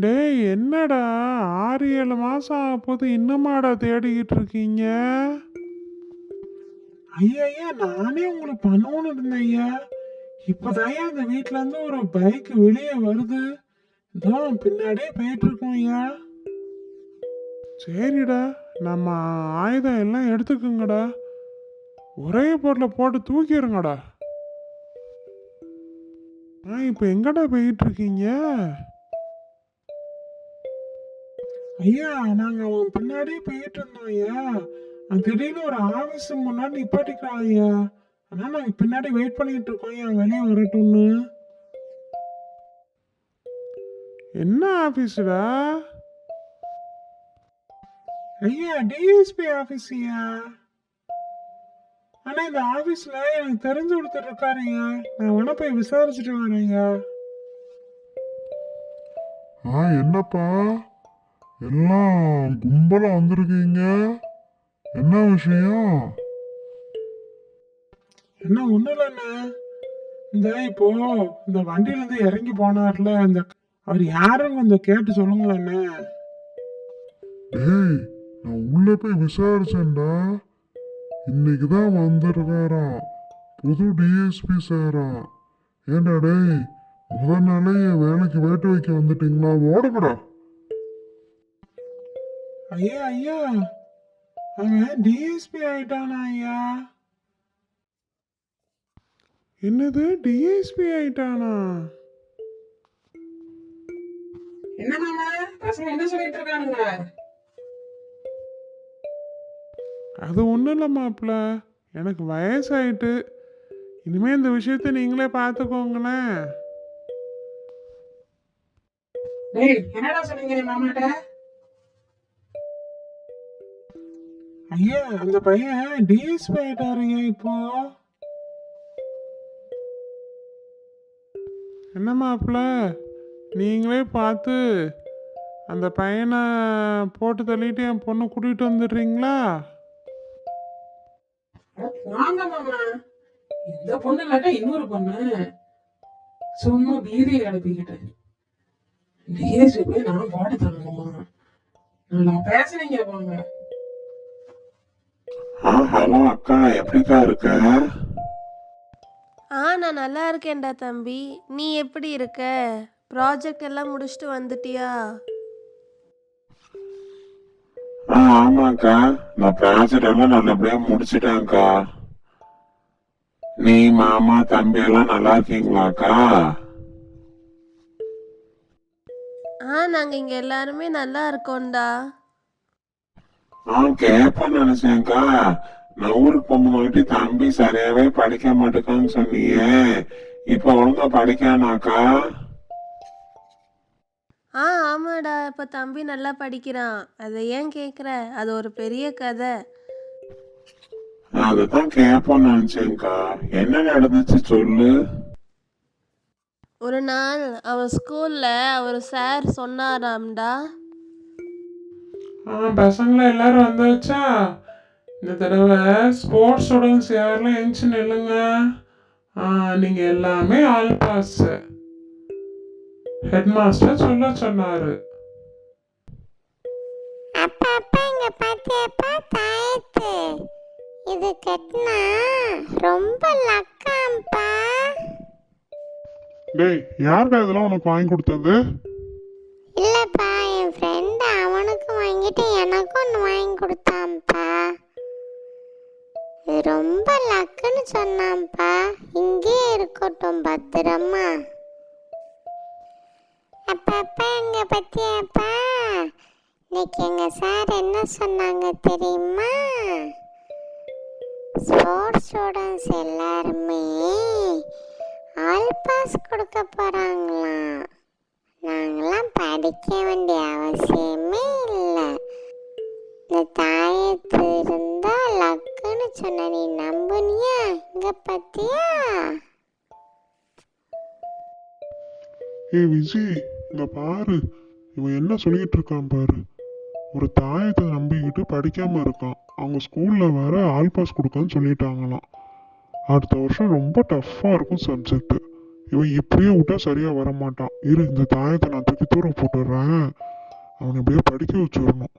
டேய் என்னடா? ஆறு ஏழு ஆக போது இன்னுமாடா தேடிக்கிட்டு இருக்கீங்க? ஐயா ஐயா நானே உங்களுக்கு பண்ணணும்னு இருந்தேன் ஐயா. இப்போதான் அந்த வீட்ல இருந்து ஒரு பைக் வெளியே வருது. இதோ பின்னாடியே போயிட்டு இருக்கோம் ஐயா. சரிடா. நம்ம ஆயுதம் எல்லாம் எடுத்துக்குங்கடா. ஒரே பொருளை போட்டு தூக்கிடுங்கடா ஆ இப்போ எங்கடா போயிட்டு இருக்கீங்க ஐயா நாங்க அவன் பின்னாடியே போயிட்டு இருந்தோம் ஐயா. திடீர்னு ஒரு ஆபீஸ் முன்னாடி நிப்பாட்டிக்கிறான் ஐயா. ஆனால் நாங்கள் பின்னாடி வெயிட் பண்ணிட்டு இருக்கோம் ஐயா. வெளியே வரட்டும்னு. என்ன ஆபீஸ்டா? ஐயா டிஎஸ்பி ஆபீஸ் ஐயா. ஆனா இந்த ஆபீஸ்ல எனக்கு தெரிஞ்சு ஒருத்தர் இருக்காருங்க நான் வேணா போய் விசாரிச்சுட்டு வரேங்க ஆ என்னப்பா? எல்லாம் கும்பலா வந்திருக்கீங்க. என்ன விஷயம்? என்ன ஒண்ணும் இல்லைண்ணே இந்த இப்போ இந்த வண்டியில இருந்து இறங்கி போனார்ல இந்த அவர் யாருன்னு கொஞ்சம் கேட்டு சொல்லுங்களேண்ணே டேய் நான் உள்ள போய் விசாரிச்சேன்டா. இன்னைக்கு தான் வந்திருக்காராம். புது டிஎஸ்பி சாரா ஏண்டா டேய் முத நாளே என் வேலைக்கு வேட்டு வைக்க வந்துட்டீங்களா? ஓடுங்கடா. ஐயா ஐயா அவன் டிஎஸ்பி ஆயிட்டானா ஐயா என்னது டிஎஸ்பி ஆயிட்டானா என்ன மாமா பசங்க என்ன சொல்லிட்டு இருக்கானுங்க அது ஒன்றும் இல்லை மாப்பிள்ள எனக்கு வயசாயிட்டு இனிமே இந்த விஷயத்த நீங்களே பார்த்துக்கோங்களேன் என்னடா சொன்னீங்க மாமாட்ட ஐயா அந்த பையன் டிஎஸ்பி ஆயிட்டாருங்க இப்போ. என்ன மாப்பிள்ள நீங்களே பார்த்து அந்த பையனை போட்டு தள்ளிட்டு என் பொண்ணை கூட்டிகிட்டு வந்துடுறீங்களா? வாங்க மாமா. இந்த பொண்ணு இல்லாட்டா இன்னொரு பொண்ணு. சும்மா பீதியை கிளப்பிக்கிட்டு டிஎஸ்பி போய் நான் பாட்டு தரணுமா? நல்லா பேசுனீங்க போங்க. ஆ ஹலோ அக்கா எப்படிக்கா இருக்க? ஆ நான் நல்லா இருக்கேன்டா தம்பி. நீ எப்படி இருக்க? ப்ராஜெக்ட் எல்லாம் முடிச்சுட்டு வந்துட்டியா? ஆ ஆமாக்கா. நான் ப்ராஜெக்ட் எல்லாம் நல்லபடியா முடிச்சிட்டேன்க்கா. நீ மாமா தம்பி எல்லாம் நல்லா இருக்கீங்களாக்கா? ஆ நாங்கள் இங்கே எல்லாருமே நல்லா இருக்கோம்டா. ஆ கேட்பேன்னு நினைச்சேன்க்கா நான் ஊருக்கு போகும்போது தம்பி சரியாவே படிக்க மாட்டேக்கான்னு சொன்னியே. இப்ப ஒழுங்கா படிக்கானாக்கா? ஆ ஆமாடா. இப்போ தம்பி நல்லா படிக்கிறான். அதை ஏன் கேட்குற அது ஒரு பெரிய கதை. அதுதான் கேட்பேன்னு நினைச்சேன்க்கா. என்ன நடந்துச்சு சொல்லு? ஒரு நாள் அவன் ஸ்கூலில் அவர் சார் சொன்னாராம்டா. ஆ பசங்கள எல்லாரும் வந்தாச்சா? இந்த தடவை ஸ்போர்ட்ஸ் ஸ்டூடெண்ட்ஸ் யாரெல்லாம் எந்திச்சு நில்லுங்க. ஆ நீங்க எல்லாமே ஆல் பாஸ் ஹெட் மாஸ்டர் சொல்ல சொன்னாரு. அப்பா அப்பா இங்க பாத்தியாப்பா தாயத்து. இது கட்டினா ரொம்ப லக்காம்பா டேய் யார்டா இதெல்லாம் உனக்கு வாங்கி கொடுத்தது? இல்லைப்பா என் ஃப்ரெண்டு அவனுக்கு வாங்கிட்டு எனக்கும் ஒன்று வாங்கி கொடுத்தான்ப்பா. இது ரொம்ப லக்குன்னு சொன்னான்ப்பா. இங்கேயே இருக்கட்டும் பத்திரமா. அப்பப்பா அப்பா எங்க பத்தியாப்பா? இன்னைக்கு எங்கள் சார் என்ன சொன்னாங்க தெரியுமா? ஸ்போர்ட்ஸ் ஸ்டூடெண்ட்ஸ் எல்லாருமே ஆல் பாஸ் கொடுக்க போகிறாங்களாம் நாங்களாம் படிக்க வேண்டிய அவசியமே இல்லை. இந்த தாயத்து இருந்தா லக்குன்னு சொன்ன நீ நம்புனியா? இங்க பத்தியா? ஏ விஜய் இந்த பாரு. இவன் என்ன சொல்லிட்டு இருக்கான் பாரு. ஒரு தாயத்தை நம்பிக்கிட்டு படிக்காம இருக்கான். அவங்க ஸ்கூல்ல வேற ஆல் பாஸ் கொடுக்கன்னு சொல்லிட்டாங்களாம். அடுத்த வருஷம் ரொம்ப டஃப்பா இருக்கும் சப்ஜெக்ட் இவன் இப்படியே விட்டா சரியா வர மாட்டான் இரு இந்த தாயத்தை நான் தூக்கி தூரம் போட்டுடுறேன். அவனை இப்படியே படிக்க வச்சிடணும்.